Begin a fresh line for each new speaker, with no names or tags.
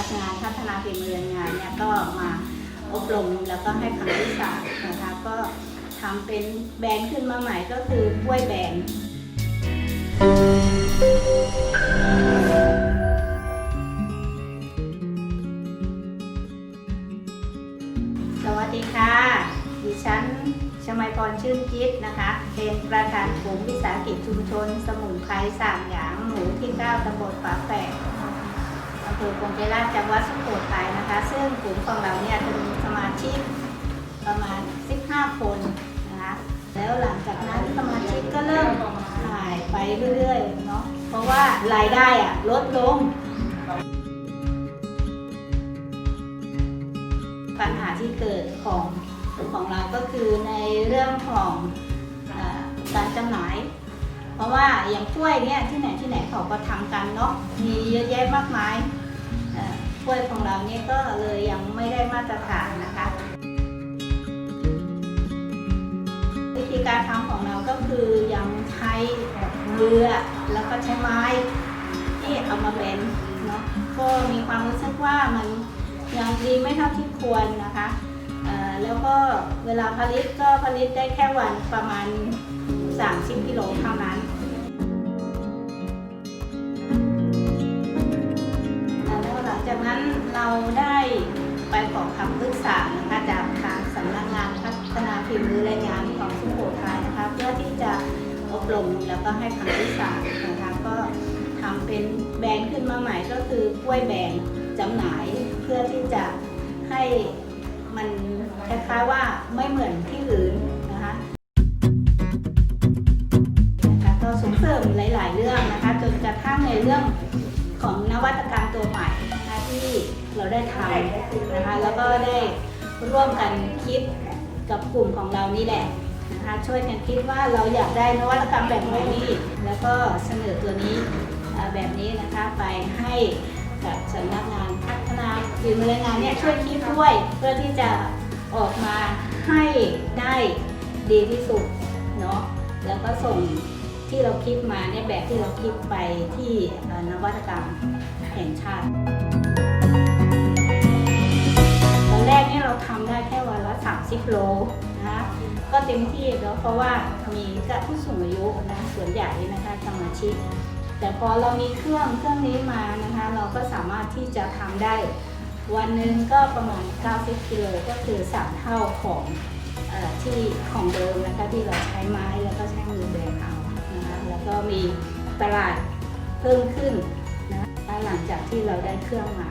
นักงานพัฒนาฝีมือแรงงานเนี่ยก็มาอบรมแล้วก็ให้คำปรึกษานะคะก็ทำเป็นแบรนด์ขึ้นมาใหม่ก็คือกล้วยแบรนด์สวัสดีค่ะ ดิฉันชมัยพรชื่นจิตนะคะ เป็นประธานกลุ่มวิสาหกิจชุมชน สมุนไพรสามหยางหมู่ที่ 9ตำบลฝาแฝด อำเภอกงไกราชจังหวัดสุโขทัยนะคะ ซึ่งกลุ่มของเราเนี่ยจะมีสมาชิกประมาณ 15 คนนะคะแล้วหลังจากนั้นสมาชิกก็เริ่มหายไปเรื่อยๆเนาะเพราะว่ารายได้อะลดลงปัญหาที่เกิดของของเราก็คือในเรื่องของออการจำหน่าย เพราะว่าอย่างกล้วยเนี่ยที่ไหนที่ไหนเขาก็ทำกันเนาะมีเยอะแยะมากมาย เนี่ยก็เลยยังไม่ได้มาตรฐานนะคะ วิธีการทำของเราก็คือยังใช้แบบเรือแล้วก็ใช้ไม้ที่เอามาเบนเนาะก็มีความรู้สึกว่ามันยังดีไม่เท่าที่ควรนะคะแล้วก็เวลาผลิตก็ผลิตได้แค่วันประมาณ 30กิโลเท่านั้น เราได้ไปขอคำปรึกษานะคะจากทางสำนักงานพัฒนาฝีมือแรงงานของสุโขทัยนะคะเพื่อที่จะอบรมแล้วก็ให้คำปรึกษานะคะก็ทำเป็นแบรนด์ขึ้นมาใหม่ก็คือกล้วยแบรนด์จำหน่ายเพื่อที่จะให้มันคล้ายๆว่าไม่เหมือนที่อื่นนะคะก็ส่งเสริมหลาย ๆ เรื่องนะคะจนกระทั่งในเรื่องของนวัตกรรมตัวใหม่ ที่เราได้ทำนะคะ แล้วก็ได้ร่วมกันคิดกับกลุ่มของเรานี่แหละนะคะช่วยกันคิดว่าเราอยากได้นวัตกรรมแบบไหนนี่แล้วก็เสนอตัวนี้แบบนี้นะคะไปให้กับสำนักงานพัฒนาฝีมือแรงงานเนี่ยช่วยคิดด้วยเพื่อที่จะออกมาให้ได้ดีที่สุดเนาะแล้วก็ส่งที่เราคิดมาเนี่ยแบบที่เราคิดไปที่นวัตกรรมแห่งชาติ 30โลนะคะก็เต็มที่แล้วเพราะว่ามีกับผู้สูงอายุนะส่วนใหญ่นะคะสมาชิก แต่พอเรามีเครื่องเครื่องนี้มานะคะ เราก็สามารถที่จะทำได้ วันหนึ่งก็ประมาณ 90กิโลก็คือ 3 เท่าของอที่ของเดิมนะคะที่เราใช้ไม้แล้วก็ใช้มือแบกเอานะคะแล้วก็มีตลาดเพิ่มขึ้นนะหลังจากที่เราได้เครื่องมา